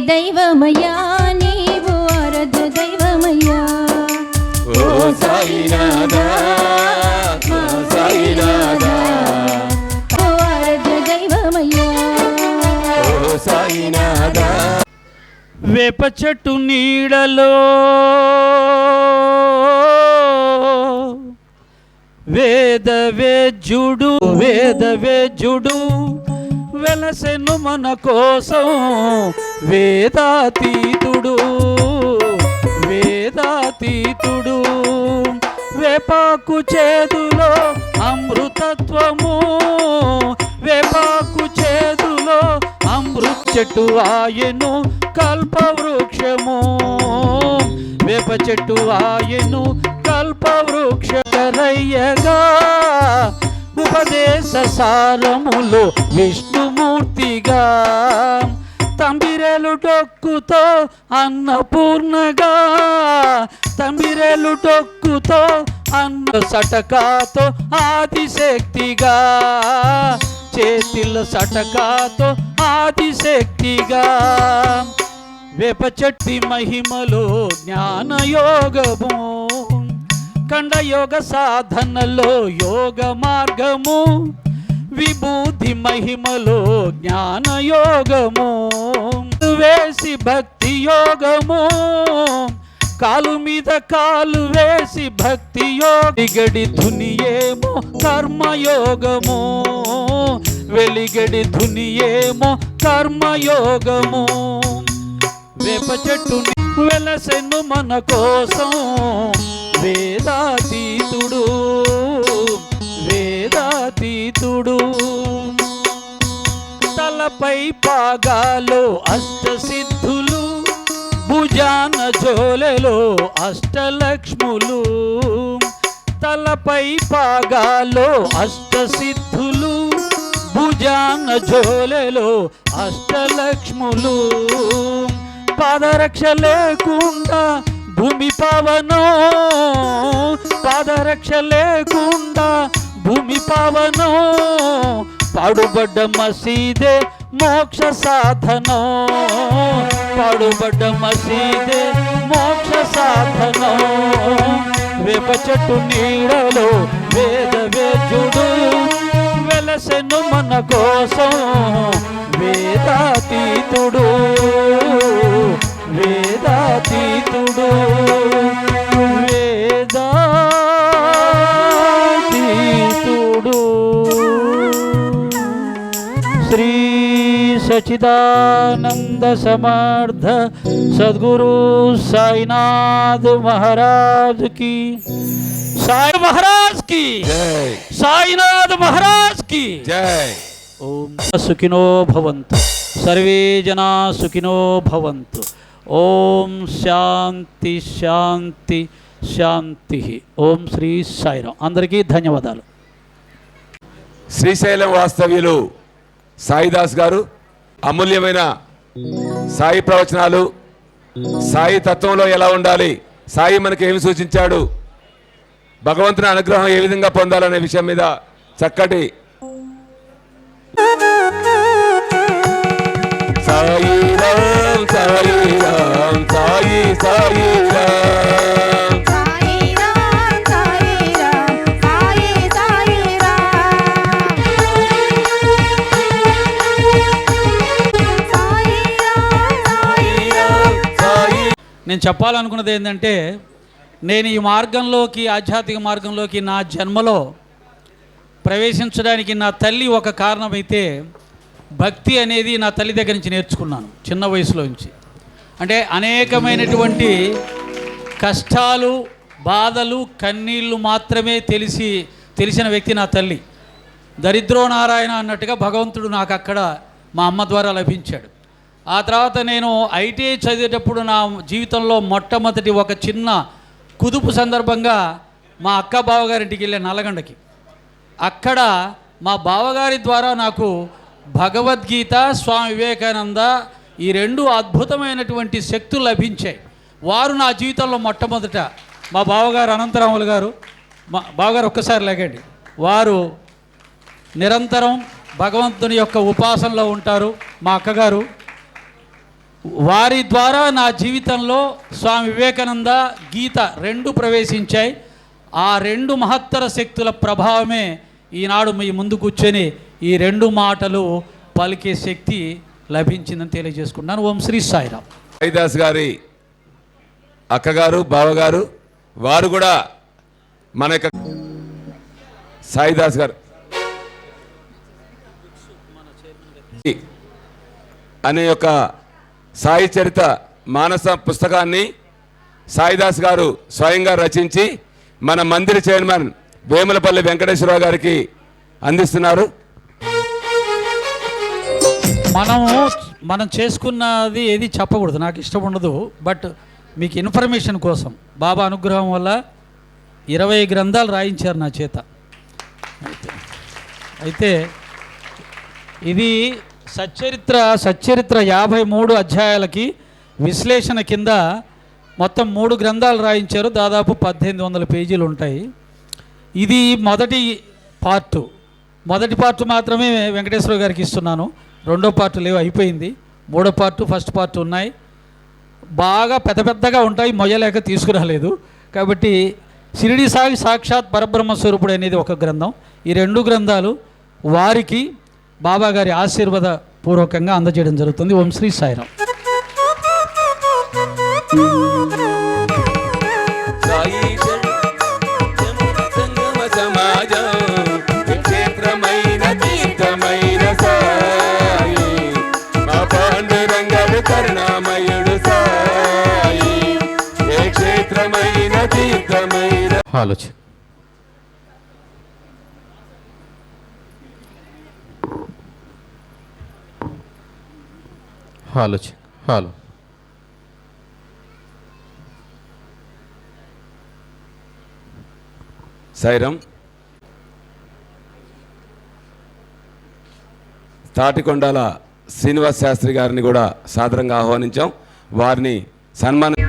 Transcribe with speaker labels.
Speaker 1: దైవమయ్యా నీవు ఆరాధ్య దైవమయ్యా.
Speaker 2: ఓ సాయినాథా మా సాయినాథా.
Speaker 1: ఓ ఆరాధ్య దైవమయ్యా.
Speaker 2: ఓ సాయినాథా.
Speaker 3: వేప చెట్టు నీడలో వేద వేద్యుడు వేద వేద్యుడు వెలసెను మన కోసం వేదాతీతుడు వేదాతీతుడు వేపాకు చేదులో అమృతత్వము వేపాకు చేదులో అమృత చెట్టు ఆయను కల్పవృక్షము వేప చెట్టు ఆయను కల్పవృక్షరయ్యగా ఉపదేశ సారములో విష్ణుమూర్తిగా. తంబిరెలు టొక్కుతో అన్నపూర్ణగా. తంబిరెలు టొక్కుతో అన్న సటకాతో ఆదిశక్తిగా. చేతిల సటకాతో ఆదిశక్తిగా. వేప చెట్టి మహిమలో జ్ఞానయోగము. కండయోగ సాధనలో యోగ మార్గము. విభూతి మహిమలో జ్ఞానయోగము వేసి భక్తి యోగము. కాలు మీద కాలు వేసి భక్తి యోగిగడి ధునియేమో కర్మయోగము. వెలిగడి ధునియేమో కర్మయోగము. వేప చెట్టు వెలసెను మన కోసం వేదాతీ పై పాగాలో అష్టసిద్ధులు భుజాన జోలెలో అష్టలక్ష్ములు. తలపై పాగాలో అష్టసిద్ధులు భుజాన జోలెలో అష్టలక్ష్ములు. పాదరక్ష లేకుండా భూమి పవనో పాదరక్ష లేకుండా భూమి పవనో. పాడుబడ్డ మసీదే మోక్ష సాధనో. పాడుబడ్డ మసీదే మోక్ష సాధనో. వేప చెట్టు నీడలో వేద వేద్యుడు వెలసెను మన కోసం వేదాతీతుడు. వేదాతీతుడు. సచిదానంద సమర్థ సద్గురు సాయినాథ్ మహారాజ్కి సాయి
Speaker 2: మహారాజ్కి
Speaker 3: సాయినాథ్ మహారాజ్కి సుఖినో భవంతు సర్వే జనా సుఖినో భవంతు ఓం శాంతి శాంతి శాంతి ఓం శ్రీ సాయిరాం అందరికీ ధన్యవాదాలు
Speaker 2: శ్రీశైలం వాస్తవ్యులు సాయిదాస్ గారు అమూల్యమైన సాయి ప్రవచనాలు సాయి తత్వంలో ఎలా ఉండాలి సాయి మనకి ఏమి సూచించాడు భగవంతుని అనుగ్రహం ఏ విధంగా పొందాలనే విషయం మీద చక్కటి సాయి రామ్ సాయి రామ్ సాయి సాయి రామ్.
Speaker 3: చెప్పాలనుకున్నది ఏంటంటే నేను ఈ మార్గంలోకి ఆధ్యాత్మిక మార్గంలోకి నా జన్మలో ప్రవేశించడానికి నా తల్లి ఒక కారణమైతే భక్తి అనేది నా తల్లి దగ్గర నుంచి నేర్చుకున్నాను చిన్న వయసులో నుంచి. అంటే అనేకమైనటువంటి కష్టాలు బాధలు కన్నీళ్ళు మాత్రమే తెలిసి తెలిసిన వ్యక్తి నా తల్లి. దరిద్రో నారాయణ అన్నట్టుగా భగవంతుడు నాకు అక్కడ మా అమ్మ ద్వారా లభించాడు. ఆ తర్వాత నేను ఐటీఐ చదివేటప్పుడు నా జీవితంలో మొట్టమొదటి ఒక చిన్న కుదుపు సందర్భంగా మా అక్క బావగారింటికి వెళ్ళే నల్లగండకి. అక్కడ మా బావగారి ద్వారా నాకు భగవద్గీత స్వామి వివేకానంద ఈ రెండు అద్భుతమైనటువంటి శక్తులు లభించాయి. వారు నా జీవితంలో మొట్టమొదట మా బావగారు అనంతరాములు గారు మా బావగారు ఒక్కసారి లేకండి. వారు నిరంతరం భగవంతుని యొక్క ఉపాసనలో ఉంటారు. మా అక్కగారు వారి ద్వారా నా జీవితంలో స్వామి వివేకానంద గీత రెండు ప్రవేశించాయి. ఆ రెండు మహత్తర శక్తుల ప్రభావమే ఈనాడు మీ ముందు కూర్చొని ఈ రెండు మాటలు పలికే శక్తి లభించిందని తెలియజేసుకుంటున్నాను. ఓం శ్రీ సాయిరామ్.
Speaker 2: సాయిదాస్ గారి అక్కగారు బావగారు వారు కూడా మన యొక్క సాయిదాస్ గారు. అనే యొక్క సాయి చరిత మానస పుస్తకాన్ని సాయిదాస్ గారు స్వయంగా రచించి మన మందిర చైర్మన్ వేములపల్లి వెంకటేశ్వరరావు గారికి అందిస్తున్నారు.
Speaker 3: మనము మనం చేసుకున్నది ఏది చెప్పకూడదు. నాకు ఇష్టం ఉండదు. బట్ మీకు ఇన్ఫర్మేషన్ కోసం బాబా అనుగ్రహం వల్ల ఇరవై గ్రంథాలు రాయించారు నా చేత. అయితే అయితే ఇది సచ్చరిత్ర సచ్చరిత్ర యాభై మూడు అధ్యాయాలకి విశ్లేషణ కింద మొత్తం మూడు గ్రంథాలు రాయించారు. దాదాపు పద్దెనిమిది వందల పేజీలు ఉంటాయి. ఇది మొదటి పార్టు. మొదటి పార్ట్ మాత్రమే వెంకటేశ్వర గారికి ఇస్తున్నాను. రెండో పార్ట్ లేవు అయిపోయింది. మూడో పార్ట్ ఫస్ట్ పార్ట్ ఉన్నాయి. బాగా పెద్ద పెద్దగా ఉంటాయి మొయ్యలేక తీసుకురాలేదు. కాబట్టి షిరిడి సాగి సాక్షాత్ పరబ్రహ్మ స్వరూపుడు అనేది ఒక గ్రంథం. ఈ రెండు గ్రంథాలు వారికి బాబా గారి ఆశీర్వాద పూర్వకంగా అందజేయడం జరుగుతుంది. ఓం శ్రీ సాయిరాం
Speaker 4: ఆలోచన. ఆలోచన హాలో
Speaker 2: సైరం. తాటికొండాల శ్రీనివాస్ శాస్త్రి గారిని కూడా సాదరంగా ఆహ్వానించాం. వారిని సన్మానం